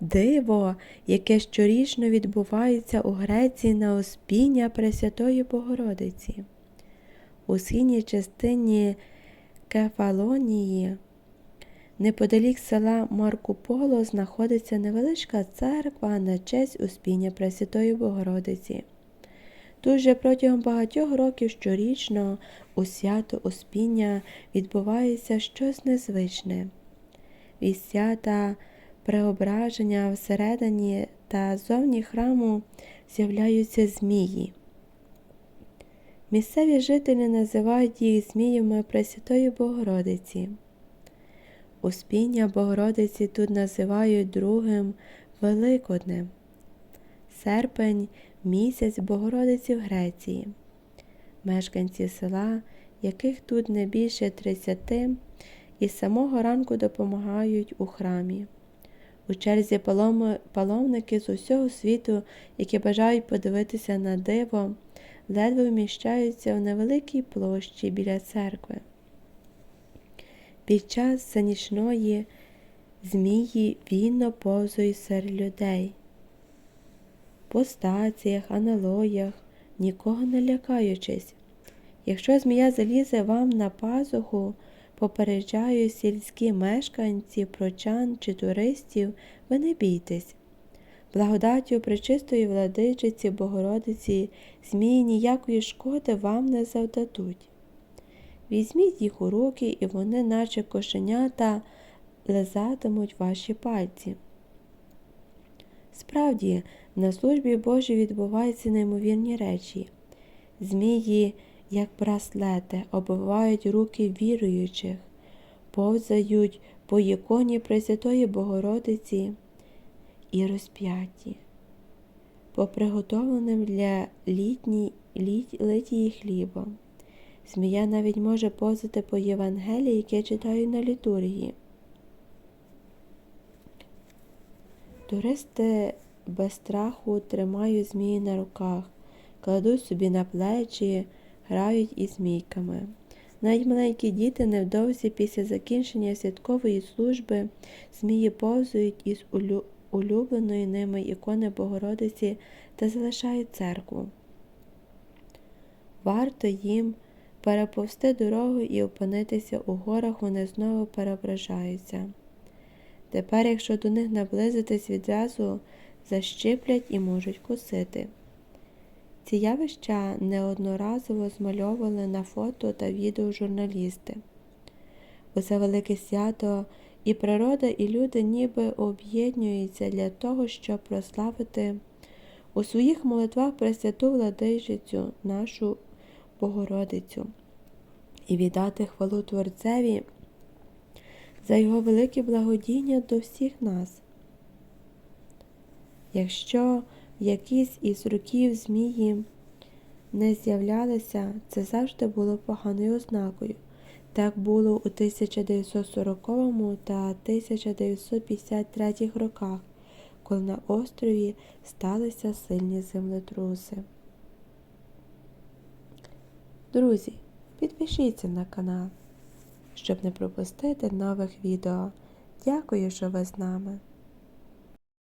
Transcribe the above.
диво, яке щорічно відбувається у Греції на Успіння Пресвятої Богородиці. У східній частині Кефалонії, неподалік села Маркуполо, знаходиться невеличка церква на честь Успіння Пресвятої Богородиці. Тут же протягом багатьох років щорічно у свято Успіння відбувається щось незвичне. Від свята преображення всередині та зовні храму з'являються змії. Місцеві жителі називають їх зміями Пресвятої Богородиці. Успіння Богородиці тут називають другим Великоднем. Серпень місяць Богородиці в Греції. Мешканці села, яких тут не більше 30, із самого ранку допомагають у храмі. У черзі паломники з усього світу, які бажають подивитися на диво, ледве вміщаються в невеликій площі біля церкви. Під час занічної змії вільно повзують серед людей. По стаціях, аналоях, нікого не лякаючись. Якщо змія залізе вам на пазуху, попереджаю сільські мешканці, прочан чи туристів, ви не бійтесь. Благодаттю пречистої владичиці Богородиці змії ніякої шкоди вам не завдадуть. Візьміть їх у руки, і вони, наче кошенята, лизатимуть ваші пальці. Справді, на службі Божій відбуваються неймовірні речі. Змії, як браслети, обвивають руки віруючих, повзають по іконі Пресвятої Богородиці і розп'яті, по приготовленим для літній літ, литії хліба. Змія навіть може повзати по Євангелії, яке читаю на літургії. Туристи без страху тримають змії на руках, кладуть собі на плечі, грають із змійками. Навіть маленькі діти невдовзі після закінчення святкової служби змії повзують із улю- улюбленої ними ікони Богородиці та залишають церкву. Варто їм переповсти дорогу і опинитися у горах, вони знову переображаються. Тепер, якщо до них наблизитись відразу, защиплять і можуть кусити. Ці явища неодноразово змальовували на фото та відео журналісти. Усе велике свято і природа, і люди ніби об'єднуються для того, щоб прославити у своїх молитвах Пресвяту владичицю, нашу Богородицю, і віддати хвалу Творцеві за його велике благодіння до всіх нас. Якщо в якийсь із років змії не з'являлися, це завжди було поганою ознакою. Так було у 1940 та 1953 роках, коли на острові сталися сильні землетруси. Друзі, підпишіться на канал, щоб не пропустити нових відео. Дякую, що ви з нами.